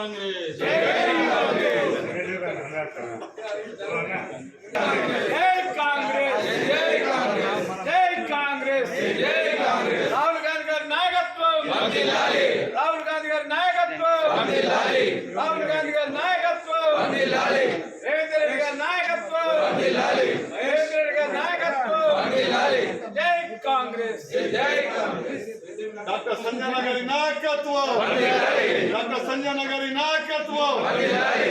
కాంగ్రెస్ జై కాంగ్రెస్ జై కాంగ్రెస్ జై కాంగ్రెస్ జై కాంగ్రెస్ రాహుల్ గాంధీ గారి నాయకత్వం రాహుల్ గాంధీ గారి నాయకత్వం రాహుల్ గాంధీ గారి నాయకత్వం రేవంత్ రెడ్డి గారి నాయకత్వం రేవంత్ రెడ్డి గారి నాయకత్వం జై కాంగ్రెస్ జై కాంగ్రెస్ డాక్టర్ సంజయ్ గారి నాయకత్వం సంజయ్ గారి నాయకత్వం జై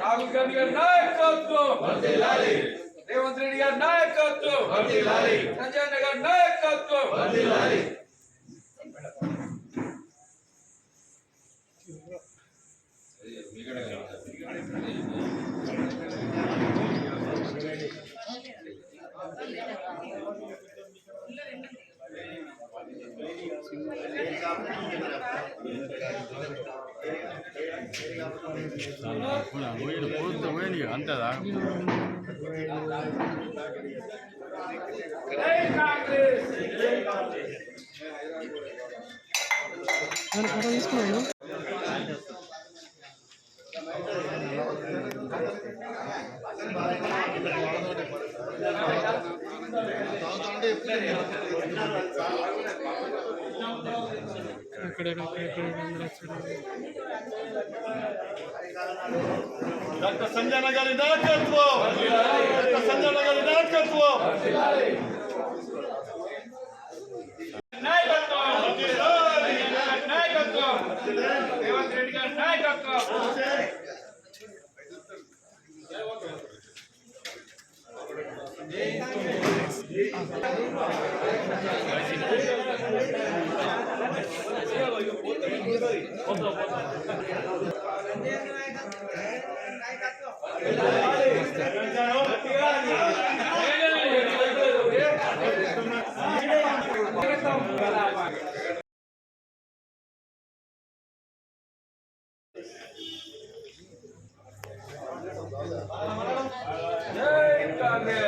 రాహుల్ గాంధీ గారి నాయకత్వం రేవంత్ రెడ్డి గారి నాయకత్వం సంజయ్ అన్న గారి నాయకత్వం పోయిండు పోతు పోయిండు అంతేదా తీసుకున్నాను కాంగ్రెస్ డాక్టర్ సంజయ్ గారి నాయకత్వం డాక్టర్ సంజయ్ గారి నాయకత్వం. నాయకత్వం నాయకత్వం రేవంత్ రెడ్డి గారి నాయకత్వం. కాంగ్రెస్ జై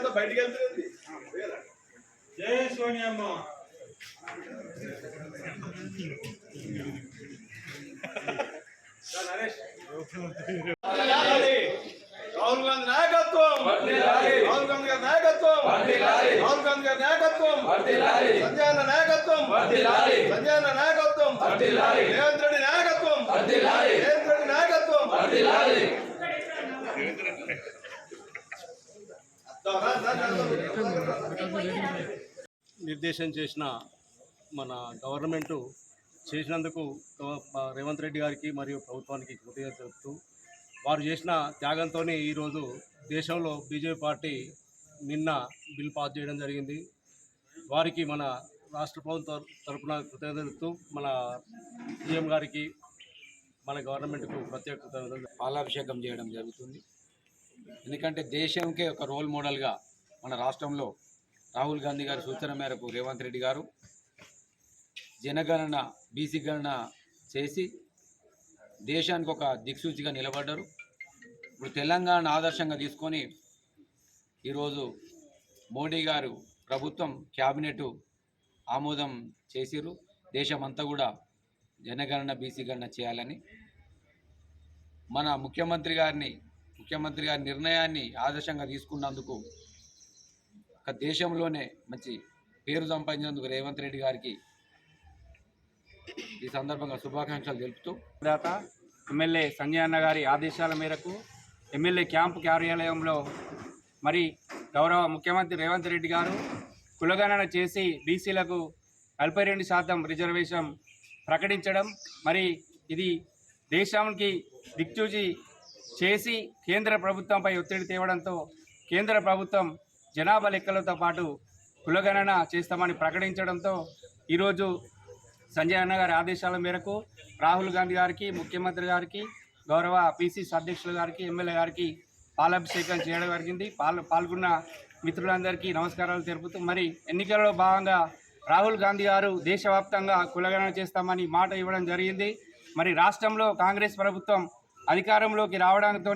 కాంగ్రెస్ బయటికి వెళ్తుంది జై సోనియమ్మ రాహుల్ గాంధీ నాయకత్వం. రాహుల్ గాంధీ గారి నాయకత్వం. రాహుల్ గాంధీ గారి నాయకత్వం. సంజయ్ అన్న నాయకత్వం. సంజయ్ అన్న నాయకత్వం. రేవంత్ రెడ్డి నాయకత్వం. రేవంత్ రెడ్డి నాయకత్వం. నిర్దేశం చేసిన మన గవర్నమెంటు చేసినందుకు రేవంత్ రెడ్డి గారికి మరియు ప్రభుత్వానికి కృతజ్ఞత తెలుపుతూ వారు చేసిన త్యాగంతో ఈరోజు దేశంలో బీజేపీ పార్టీ నిన్న బిల్ పాస్ చేయడం జరిగింది. వారికి మన రాష్ట్ర ప్రభుత్వం తరపున కృతజ్ఞత మన సీఎం గారికి మన గవర్నమెంట్కు ప్రత్యేక కృతజ్ఞతలు పాలాభిషేకం చేయడం జరుగుతుంది. ఎందుకంటే దేశంకే ఒక రోల్ మోడల్గా మన రాష్ట్రంలో రాహుల్ గాంధీ గారి సూచన మేరకు రేవంత్ రెడ్డి గారు జనగణన బీసీ గణన చేసి దేశానికి ఒక దిక్సూచిగా నిలబడ్డారు. ఇప్పుడు తెలంగాణ ఆదర్శంగా తీసుకొని ఈరోజు మోడీ గారు ప్రభుత్వం క్యాబినెట్ ఆమోదం చేసిర్రు. దేశమంతా కూడా జనగణన బీసీ గణన చేయాలని. మన ముఖ్యమంత్రి గారిని ముఖ్యమంత్రి గారి నిర్ణయాన్ని ఆదర్శంగా తీసుకున్నందుకు ఒక దేశంలోనే మంచి పేరు సంపాదించినందుకు రేవంత్ రెడ్డి గారికి ఈ సందర్భంగా శుభాకాంక్షలు తెలుపుతూ దాత ఎమ్మెల్యే సంజయ్ అన్న గారి ఆదేశాల మేరకు ఎమ్మెల్యే క్యాంపు కార్యాలయంలో మరి గౌరవ ముఖ్యమంత్రి రేవంత్ రెడ్డి గారు కులగణన చేసి బీసీలకు నలభై రెండు శాతం రిజర్వేషన్ ప్రకటించడం మరి ఇది దేశానికి దిక్చూచి చేసి కేంద్ర ప్రభుత్వంపై ఒత్తిడి తేవడంతో కేంద్ర ప్రభుత్వం జనాభా లెక్కలతో పాటు కులగణన చేస్తామని ప్రకటించడంతో ఈరోజు సంజయ్ అన్న గారి ఆదేశాల మేరకు రాహుల్ గాంధీ గారికి ముఖ్యమంత్రి గారికి గౌరవ పిసిసి అధ్యక్షులు గారికి ఎమ్మెల్యే గారికి పాలాభిషేకం చేయడం జరిగింది. పాల్ పాల్గొన్న మిత్రులందరికీ నమస్కారాలు తెలుపుతూ మరి ఎన్నికలలో భాగంగా రాహుల్ గాంధీ గారు దేశవ్యాప్తంగా కులగణన చేస్తామని మాట ఇవ్వడం జరిగింది. మరి రాష్ట్రంలో కాంగ్రెస్ ప్రభుత్వం అధికారంలోకి రావడంతో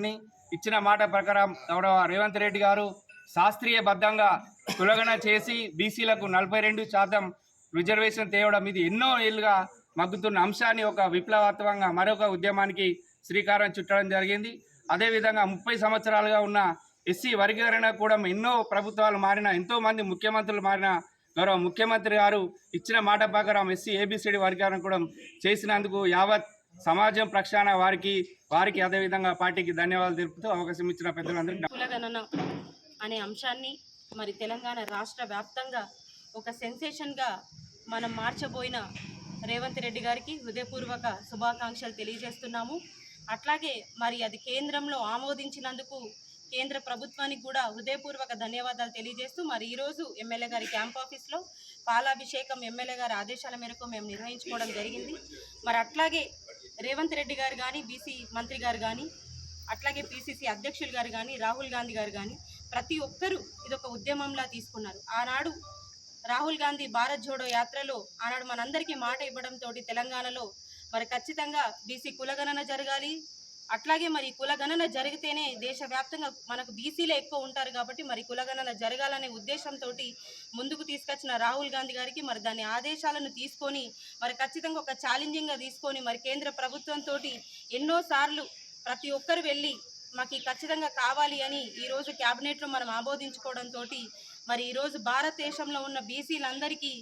ఇచ్చిన మాట ప్రకారం గౌరవ రేవంత్ రెడ్డి గారు శాస్త్రీయబద్ధంగా తులగన చేసి బీసీలకు నలభై రెండు శాతం రిజర్వేషన్ తేవడం ఇది ఎన్నో ఏళ్ళుగా మగ్గుతున్న అంశాన్ని ఒక విప్లవాత్మకంగా మరొక ఉద్యమానికి శ్రీకారం చుట్టడం జరిగింది. అదేవిధంగా ముప్పై సంవత్సరాలుగా ఉన్న ఎస్సీ వర్గీకరణ కూడా ఎన్నో ప్రభుత్వాలు మారిన ఎంతోమంది ముఖ్యమంత్రులు మారిన గౌరవ ముఖ్యమంత్రి గారు ఇచ్చిన మాట ప్రకారం ఎస్సీ ఏబిసిడి వర్గీకరణ కూడా చేసినందుకు యావత్ సమాజం ప్రక్షాళన వారికి వారికి అదేవిధంగా పార్టీకి ధన్యవాదాలు తెలుపుతూ అవకాశం ఇచ్చిన పెద్దలందరికీ కులగణన అనే అంశాన్ని మరి తెలంగాణ రాష్ట్ర వ్యాప్తంగా ఒక సెన్సేషన్గా మనం మార్చబోయిన రేవంత్ రెడ్డి గారికి హృదయపూర్వక శుభాకాంక్షలు తెలియజేస్తున్నాము. అట్లాగే మరి అది కేంద్రంలో ఆమోదించినందుకు కేంద్ర ప్రభుత్వానికి కూడా హృదయపూర్వక ధన్యవాదాలు తెలియజేస్తూ మరి ఈరోజు ఎమ్మెల్యే గారి క్యాంప్ ఆఫీస్లో పాలాభిషేకం ఎమ్మెల్యే గారి ఆదేశాల మేరకు మేము నిర్వహించుకోవడం జరిగింది. మరి అట్లాగే రేవంత్ రెడ్డి గారు కానీ బీసీ మంత్రి గారు కానీ అట్లాగే పిసిసి అధ్యక్షులు గారు కానీ రాహుల్ గాంధీ గారు కానీ ప్రతి ఒక్కరూ ఇదొక ఉద్యమంలా తీసుకున్నారు. ఆనాడు రాహుల్ గాంధీ భారత్ జోడో యాత్రలో ఆనాడు మనందరికీ మాట ఇవ్వడంతో తెలంగాణలో మరి ఖచ్చితంగా బీసీ కులగణన జరగాలి. అట్లాగే మరి కులగణన జరిగితేనే దేశవ్యాప్తంగా మనకు బీసీలే ఎక్కువ ఉంటారు కాబట్టి మరి కులగణన జరగాలనే ఉద్దేశంతో ముందుకు తీసుకొచ్చిన రాహుల్ గాంధీ గారికి మరి దాని ఆదేశాలను తీసుకొని మరి ఖచ్చితంగా ఒక ఛాలెంజింగ్గా తీసుకొని మరి కేంద్ర ప్రభుత్వంతో ఎన్నోసార్లు ప్రతి ఒక్కరు వెళ్ళి మాకు ఖచ్చితంగా కావాలి అని ఈరోజు క్యాబినెట్లో మనం ఆమోదించుకోవడంతో మరి ఈరోజు భారతదేశంలో ఉన్న బీసీలందరికీ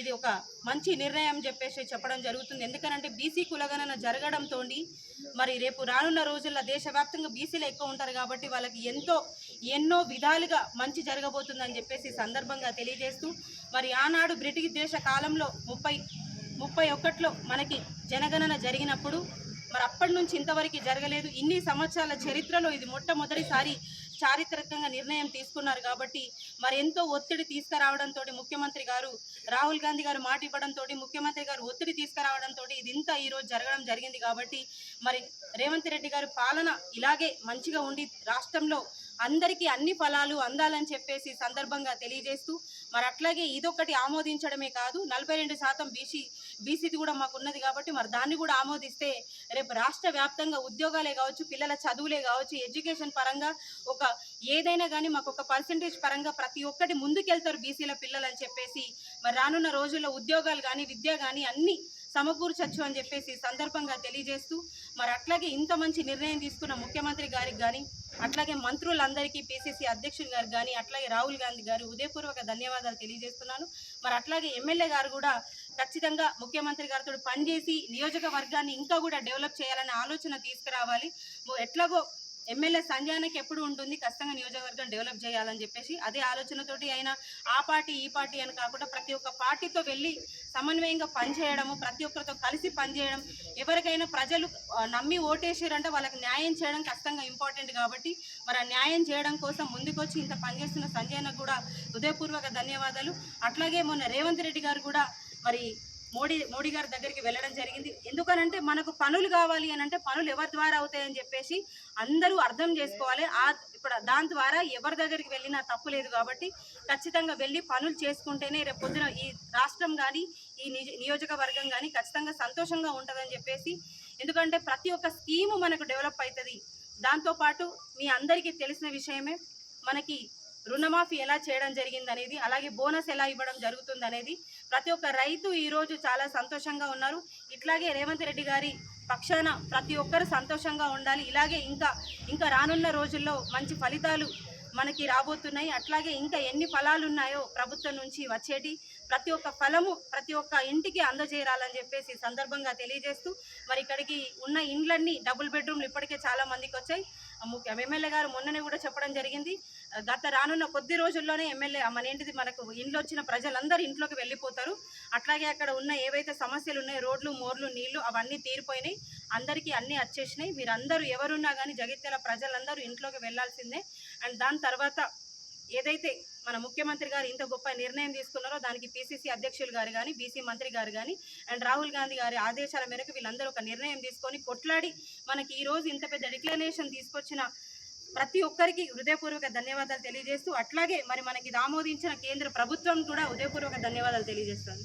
ఇది ఒక మంచి నిర్ణయం చెప్పేసి చెప్పడం జరుగుతుంది. ఎందుకనంటే బీసీ కులగణన జరగడంతో మరి రేపు రానున్న రోజుల్లో దేశవ్యాప్తంగా బీసీలు ఎక్కువ ఉంటారు కాబట్టి వాళ్ళకి ఎంతో ఎన్నో విధాలుగా మంచి జరగబోతుందని చెప్పేసి సందర్భంగా తెలియజేస్తూ మరి ఆనాడు బ్రిటిష్ దేశ కాలంలో ముప్పై ముప్పై ఒకటిలో మనకి జనగణన జరిగినప్పుడు మరి అప్పటి నుంచి ఇంతవరకు జరగలేదు. ఇన్ని సంవత్సరాల చరిత్రలో ఇది మొట్టమొదటిసారి చారిత్రకంగా నిర్ణయం తీసుకున్నారు కాబట్టి మరి ఎంతో ఒత్తిడి తీసుకురావడంతో ముఖ్యమంత్రి గారు రాహుల్ గాంధీ గారు మాట ఇవ్వడంతో ముఖ్యమంత్రి గారు ఒత్తిడి తీసుకురావడంతో ఇది ఇంత ఈరోజు జరగడం జరిగింది కాబట్టి మరి రేవంత్ రెడ్డి గారి పాలన ఇలాగే మంచిగా ఉండి రాష్ట్రంలో అందరికీ అన్ని ఫలాలు అందాలని చెప్పేసి సందర్భంగా తెలియజేస్తూ మరి అట్లాగే ఇదొకటి ఆమోదించడమే కాదు నలభై రెండు శాతం బీసీ బీసీది కూడా మాకు ఉన్నది కాబట్టి మరి దాన్ని కూడా ఆమోదిస్తే రేపు రాష్ట్ర వ్యాప్తంగా ఉద్యోగాలే కావచ్చు పిల్లల చదువులే కావచ్చు ఎడ్యుకేషన్ పరంగా ఒక ఏదైనా కానీ మాకు ఒక పర్సంటేజ్ పరంగా ప్రతి ఒక్కటి ముందుకెళ్తారు బీసీల పిల్లలు అని చెప్పేసి మరి రానున్న రోజుల్లో ఉద్యోగాలు కానీ విద్య కానీ అన్ని సమకూర్చచ్చు అని చెప్పేసి సందర్భంగా తెలియజేస్తూ మరి అట్లాగే ఇంత మంచి నిర్ణయం తీసుకున్న ముఖ్యమంత్రి గారికి కానీ అట్లాగే మంత్రులందరికీ పిసిసి అధ్యక్షులు గారు కానీ అట్లాగే రాహుల్ గాంధీ గారు ఉదయపూర్వక ధన్యవాదాలు తెలియజేస్తున్నాను. మరి అట్లాగే ఎమ్మెల్యే గారు కూడా ఖచ్చితంగా ముఖ్యమంత్రి గారితో పనిచేసి నియోజకవర్గాన్ని ఇంకా కూడా డెవలప్ చేయాలనే ఆలోచన తీసుకురావాలి. ఎట్లాగో ఎమ్మెల్యే సంజయానికి ఎప్పుడు ఉంటుంది? ఖచ్చితంగా నియోజకవర్గం డెవలప్ చేయాలని చెప్పేసి అదే ఆలోచనతోటి ఆయన ఆ పార్టీ ఈ పార్టీ అని కాకుండా ప్రతి ఒక్క పార్టీతో వెళ్ళి సమన్వయంగా పనిచేయడము ప్రతి ఒక్కరితో కలిసి పనిచేయడం ఎవరికైనా ప్రజలు నమ్మి ఓటేసారంటే వాళ్ళకి న్యాయం చేయడం ఖచ్చితంగా ఇంపార్టెంట్ కాబట్టి మరి ఆ న్యాయం చేయడం కోసం ముందుకొచ్చి ఇంత పనిచేస్తున్న సంజయ్ కూడా హృదయపూర్వక ధన్యవాదాలు. అట్లాగే మొన్న రేవంత్ రెడ్డి గారు కూడా మరి మోడీ మోడీ గారి దగ్గరికి వెళ్ళడం జరిగింది. ఎందుకనంటే మనకు పనులు కావాలి అని అంటే పనులు ఎవరి ద్వారా అవుతాయని చెప్పేసి అందరూ అర్థం చేసుకోవాలి. ఆ ఇప్పుడు దాని ద్వారా ఎవరి దగ్గరికి వెళ్ళినా తప్పు లేదు కాబట్టి ఖచ్చితంగా వెళ్ళి పనులు చేసుకుంటేనే రేపు పొద్దున ఈ రాష్ట్రం కానీ ఈ నిజ- నియోజకవర్గం కానీ ఖచ్చితంగా సంతోషంగా ఉంటుందని చెప్పేసి ఎందుకంటే ప్రతి ఒక్క స్కీము మనకు డెవలప్ అవుతుంది. దాంతోపాటు మీ అందరికీ తెలిసిన విషయమే మనకి రుణమాఫీ ఎలా చేయడం జరిగింది అనేది అలాగే బోనస్ ఎలా ఇవ్వడం జరుగుతుంది అనేది ప్రతి ఒక్క రైతు ఈరోజు చాలా సంతోషంగా ఉన్నారు. ఇట్లాగే రేవంత్ రెడ్డి గారి పక్షాన ప్రతి ఒక్కరు సంతోషంగా ఉండాలి. ఇలాగే ఇంకా ఇంకా రానున్న రోజుల్లో మంచి ఫలితాలు మనకి రాబోతున్నాయి. అట్లాగే ఇంకా ఎన్ని ఫలాలు ఉన్నాయో ప్రభుత్వం నుంచి వచ్చేటి ప్రతి ఒక్క ఫలము ప్రతి ఒక్క ఇంటికి అందజేరాలని చెప్పేసి సందర్భంగా తెలియజేస్తూ మరి ఇక్కడికి ఉన్న ఇండ్లన్నీ డబుల్ బెడ్రూమ్లు ఇప్పటికే చాలా మందికి వచ్చాయి. ముఖ్య ఎమ్మెల్యే గారు మొన్ననే కూడా చెప్పడం జరిగింది. గత రానున్న కొద్ది రోజుల్లోనే ఎమ్మెల్యే మన ఏంటిది మనకు ఇంట్లో వచ్చిన ప్రజలందరూ ఇంట్లోకి వెళ్ళిపోతారు. అట్లాగే అక్కడ ఉన్న ఏవైతే సమస్యలు ఉన్నాయో రోడ్లు మోర్లు నీళ్ళు అవన్నీ తీరిపోయినాయి. అందరికీ అన్నీ వచ్చేసినాయి మీరందరూ ఎవరున్నా కానీ జగిత్యాల ప్రజలందరూ ఇంట్లోకి వెళ్ళాల్సిందే. అండ్ దాని తర్వాత ఏదైతే మన ముఖ్యమంత్రి గారు ఇంత గొప్ప నిర్ణయం తీసుకున్నారో దానికి పిసిసి అధ్యక్షులు గారు కానీ బీసీ మంత్రి గారు కానీ అండ్ రాహుల్ గాంధీ గారి ఆదేశాల మేరకు వీళ్ళందరూ ఒక నిర్ణయం తీసుకొని కొట్లాడి మనకి ఈరోజు ఇంత పెద్ద డిక్లరేషన్ తీసుకొచ్చిన ప్రతి ఒక్కరికి హృదయపూర్వక ధన్యవాదాలు తెలియజేస్తూ అట్లాగే మరి మనకి ఆమోదించిన కేంద్ర ప్రభుత్వం కూడా హృదయపూర్వక ధన్యవాదాలు తెలియజేస్తాను